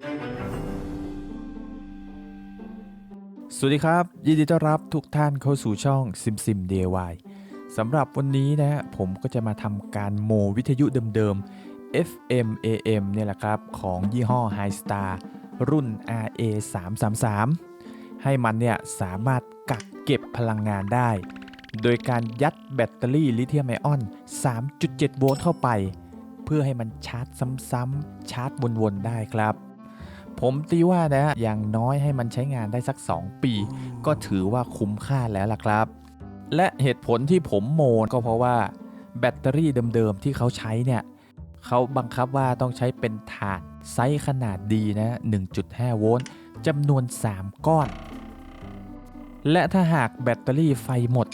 สวัสดีครับ ยินดีต้อนรับทุกท่านเข้าสู่ช่อง Sim Sim DIY สำหรับวันนี้นะฮะผมก็จะมาทำการโมวิทยุเดิมๆ FM AM เนี่ยแหละครับ ของยี่ห้อ High Star รุ่น RA 3 3 3ให้มันเนี่ยสามารถกักเก็บพลังงานได้ โดยการยัดแบตเตอรี่ลิเธียมไอออน 3.7 โวลต์เข้าไป เพื่อให้มันชาร์จซ้ำๆชาร์จวนๆได้ครับ ผมตีว่านะ อย่างน้อยให้มันใช้งานได้สัก 2 ปี ก็ถือว่าคุ้มค่าแล้วล่ะครับ และเหตุผลที่ผมโมนก็เพราะว่าแบตเตอรี่เดิมๆที่เขาใช้เนี่ยเขาบังคับว่าต้องใช้เป็นถาดไซส์ขนาดดีนะ 1.5 โวลต์จำนวน 3 ก้อน และถ้าหากแบตเตอรี่ไฟหมด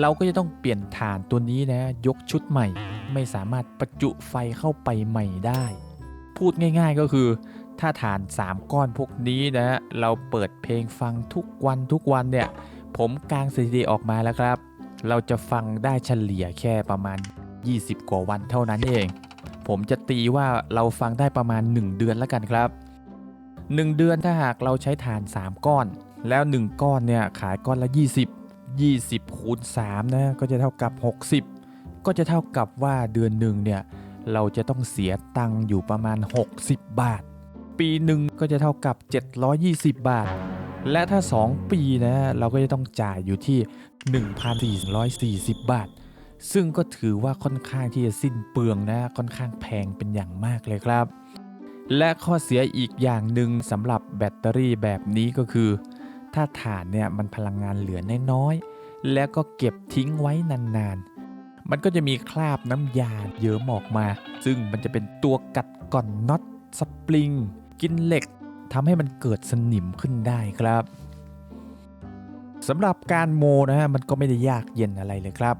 เราก็จะต้องเปลี่ยนฐานตัวนี้นะ ยกชุดใหม่ ไม่สามารถประจุไฟเข้าไปใหม่ได้ พูดง่ายๆก็คือ ถ้าฐาน 3 ก้อนพวกนี้นะเราเปิดเพลงฟังทุกวันทุกวันเนี่ย ผมกางสถิติออกมาแล้วครับ เราจะฟังได้เฉลี่ยแค่ประมาณ 20 กว่าวันเท่านั้นเอง ผมจะตีว่าเราฟังได้ประมาณ 1 เดือนแล้วกันครับ 1 เดือนถ้าหากเราใช้ฐาน 3 ก้อน แล้ว 1 ก้อนเนี่ยขายก้อนละ 20 20คูณ3นะก็จะเท่ากับ 60 ก็จะเท่ากับว่าเดือนหนึ่งเนี่ยเราจะต้องเสียตังค์อยู่ประมาณ 60 บาท ปีหนึ่งก็จะเท่ากับ 720 บาท และถ้า 2 ปีนะเราก็จะต้องจ่ายอยู่ที่ 1,440 บาท ซึ่งก็ถือว่าค่อนข้างที่จะสิ้นเปลืองนะค่อนข้างแพงเป็นอย่างมากเลยครับ และข้อเสียอีกอย่างหนึ่งสำหรับแบตเตอรี่แบบนี้ก็คือ ถ้าถ่านเนี่ยมันพลังงานเหลือน้อยๆแล้วก็เก็บทิ้งไว้นานๆมันก็จะมีคราบน้ำยาเยิ้มออกมา ซึ่งมันจะเป็นตัวกัดก่อนน็อตสปริง กินเหล็กทำให้มันเกิดสนิมขึ้นได้ครับสำหรับการโมนะฮะมันก็ไม่ได้ยากเย็นอะไรเลยครับ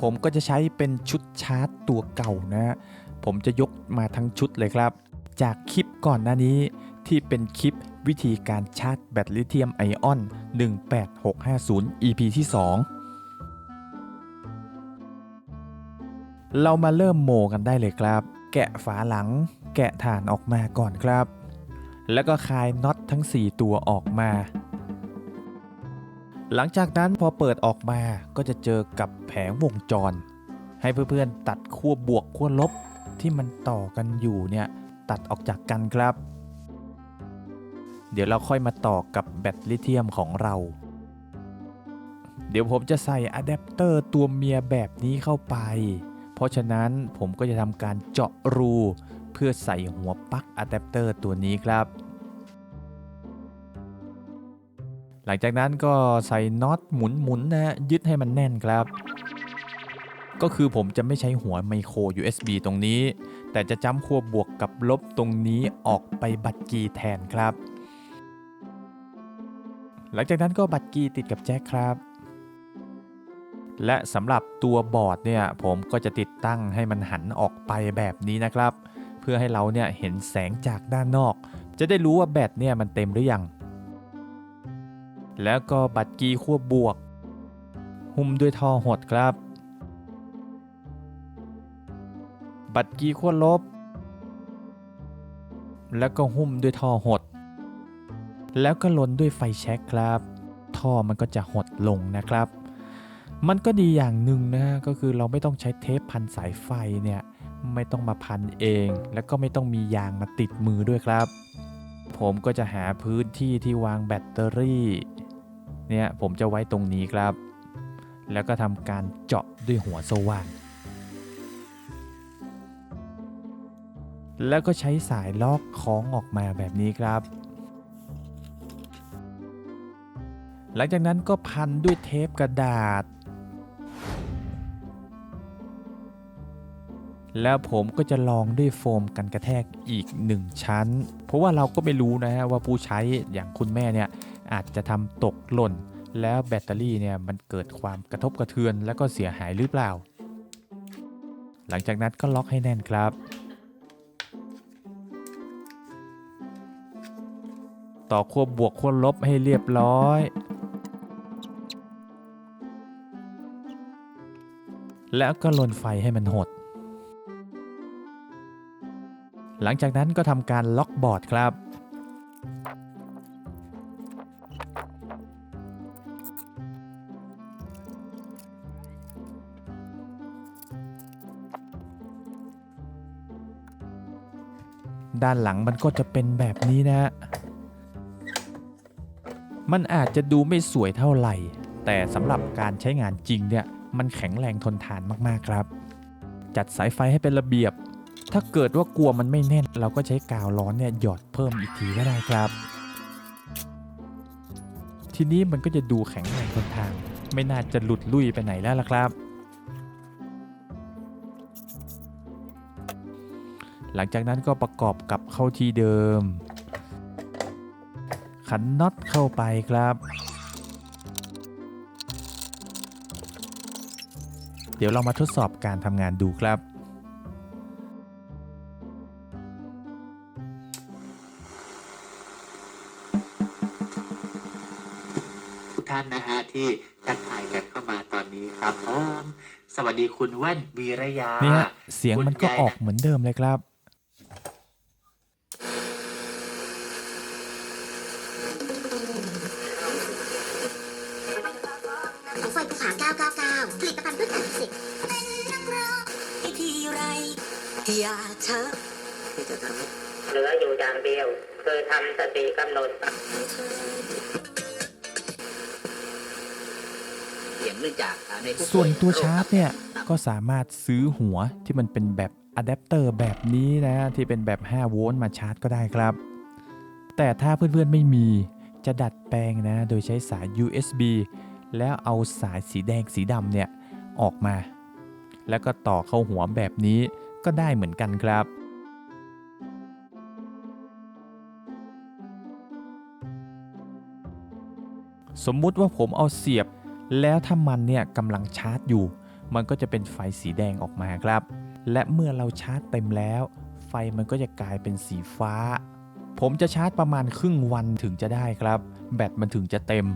ผมก็จะใช้เป็นชุดชาร์จตัวเก่านะฮะผมจะยกมาทั้งชุดเลยครับ จากคลิปก่อนหน้านี้ที่เป็นคลิปวิธีการชาร์จแบตลิเธียมไอออน 18650 EP ที่ 2 เรามาเริ่มโมกันได้เลยครับ แกะฝาหลัง แกะฐานออกมาก่อนครับ แล้วก็คลายน็อตทั้ง 4 ตัวออกมา หลังจากนั้นพอเปิดออกมาก็จะเจอกับแผงวงจร ให้เพื่อนๆตัดขั้วบวกขั้วลบที่มันต่อกันอยู่เนี่ยตัดออกจากกันครับ เดี๋ยวเราค่อยมาต่อกับแบตลิเธียมของเรา เดี๋ยวผมจะใส่อะแดปเตอร์ตัวเมียแบบนี้เข้าไป เพราะฉะนั้นผมก็จะทำการเจาะรู เพื่อใส่หัวปลั๊กอะแดปเตอร์ตัวนี้ครับ หลังจากนั้นก็ใส่น็อตหมุนๆนะฮะยึดให้มันแน่นครับ ก็คือผมจะไม่ใช้หัวไมโคร USB ตรงนี้ แต่จะจำขั้วบวกกับลบตรงนี้ออกไปบัตรกีแทนครับ หลังจากนั้นก็บัตรกีติดกับแจ็คครับและสำหรับตัวบอร์ดเนี่ยผมก็จะติดตั้งให้มันหันออกไปแบบนี้นะครับ เพื่อให้เราเนี่ยเห็นแสงจากด้านนอก จะได้รู้ว่าแบตเนี่ยมันเต็มหรือยัง แล้วก็บัตรกีขั้วบวก หุ้มด้วยท่อหดครับ บัตรกีขั้วลบ แล้วก็หุ้มด้วยท่อหด แล้วก็ลนด้วยไฟแช็กครับ ท่อมันก็จะหดลงนะครับมันก็ดีอย่างหนึ่งนะก็คือเราไม่ต้องใช้เทปพันสายไฟเนี่ย ไม่ต้องมาพันเอง แล้วก็ไม่ต้องมียางมาติดมือด้วยครับ ผมก็จะหาพื้นที่ที่วางแบตเตอรี่เนี่ยผมจะไว้ตรงนี้ครับ แล้วก็ทำการเจาะด้วยหัวสว่านแล้วก็ใช้สายลอกคล้องออกมาแบบนี้ครับ หลังจากนั้นก็พันด้วยเทปกระดาษ แล้วผมก็จะลองด้วยโฟมกันกระแทกอีก 1 ชั้น เพราะว่าเราก็ไม่รู้นะฮะว่าผู้ใช้อย่างคุณแม่เนี่ยอาจจะทำตกหล่น แล้วแบตเตอรี่เนี่ยมันเกิดความกระทบกระเทือนแล้วก็เสียหายหรือเปล่า หลังจากนั้นก็ล็อกให้แน่นครับ ต่อขั้วบวกขั้วลบให้เรียบร้อยแล้วก็ลนไฟให้มันหด หลังจากนั้นก็ทำการล็อกบอร์ดครับ ด้านหลังมันก็จะเป็นแบบนี้นะฮะ มันอาจจะดูไม่สวยเท่าไหร่ แต่สำหรับการใช้งานจริงเนี่ย มันแข็งแรงทนทานมาก ๆ ครับ จัดสายไฟให้เป็นระเบียบ ถ้าเกิดว่ากลัวมันไม่แน่น เราก็ใช้กาวร้อนเนี่ยหยอดเพิ่มอีกทีก็ได้ครับ ทีนี้มันก็จะดูแข็งแรงทนทานไม่น่าจะหลุดลุยไปไหนแล้วล่ะครับ หลังจากนั้นก็ประกอบกับเข้าที่เดิม ขันน็อตเข้าไปครับเดี๋ยวเรามาทดสอบการทำงานดูครับ ทุกท่านนะฮะที่ทักทายกันเข้ามาตอนนี้ครับผมสวัสดีคุณแว่นวีระยาเนี่ยเสียงมันก็ออกเหมือนเดิมเลยครับของไฟภูผา999ผลิตภัณฑ์เพื่อการเกษตรเป็นนักร้องทีไรอย่าเธอที่จะทำเหลืออยู่อย่างเดียว คือทำสติกำหนด สียงเนื่องจากส่วนตัวชาร์จเนี่ย ก็สามารถซื้อหัวที่มันเป็นแบบอะแดปเตอร์แบบนี้นะที่เป็นแบบ 5 โวลต์มาชาร์จก็ได้ครับ แต่ถ้าเพื่อนๆไม่มีจะดัดแปลงนะโดยใช้สาย USB แล้วเอาสายสีแดงสีดำเนี่ย ออกมา แล้วก็ต่อเข้าหัวแบบนี้ก็ได้เหมือนกันครับ สมมุติว่าผมเอาเสียบ แล้วถ้ามันเนี่ยกำลังชาร์จอยู่ มันก็จะเป็นไฟสีแดงออกมาครับ และเมื่อเราชาร์จเต็มแล้ว ไฟมันก็จะกลายเป็นสีฟ้า ผมจะชาร์จประมาณครึ่งวันถึงจะได้ครับ แบตมันถึงจะเต็ม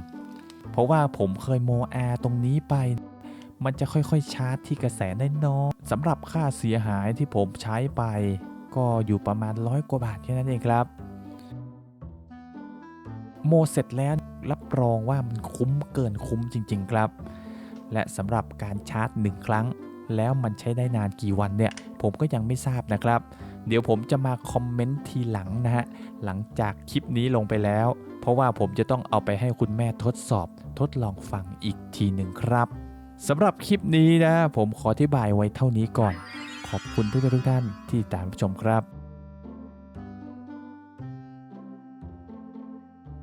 เพราะว่าผมเคยโมแอร์ตรงนี้ไป มันจะค่อยๆชาร์จที่กระแสน้อยๆสำหรับค่าเสียหายที่ผมใช้ไป ก็อยู่ประมาณร้อยกว่าบาทแค่นั้นเองครับ โมเสร็จแล้วรับรองว่ามันคุ้มเกินคุ้มจริง ๆ ครับ และสำหรับการชาร์จ 1 ครั้ง แล้วมันใช้ได้นานกี่วันเนี่ย ผมก็ยังไม่ทราบนะครับ เดี๋ยวผมจะมาคอมเมนต์ทีหลังนะฮะ หลังจากคลิปนี้ลงไปแล้ว เพราะว่าผมจะต้องเอาไปให้คุณแม่ทดสอบ ทดลองฟังอีกทีหนึ่งครับสำหรับคลิปนี้นะ ผมขออธิบายไว้เท่านี้ก่อน ขอบคุณเพื่อนๆทุกท่านที่ตามชมครับ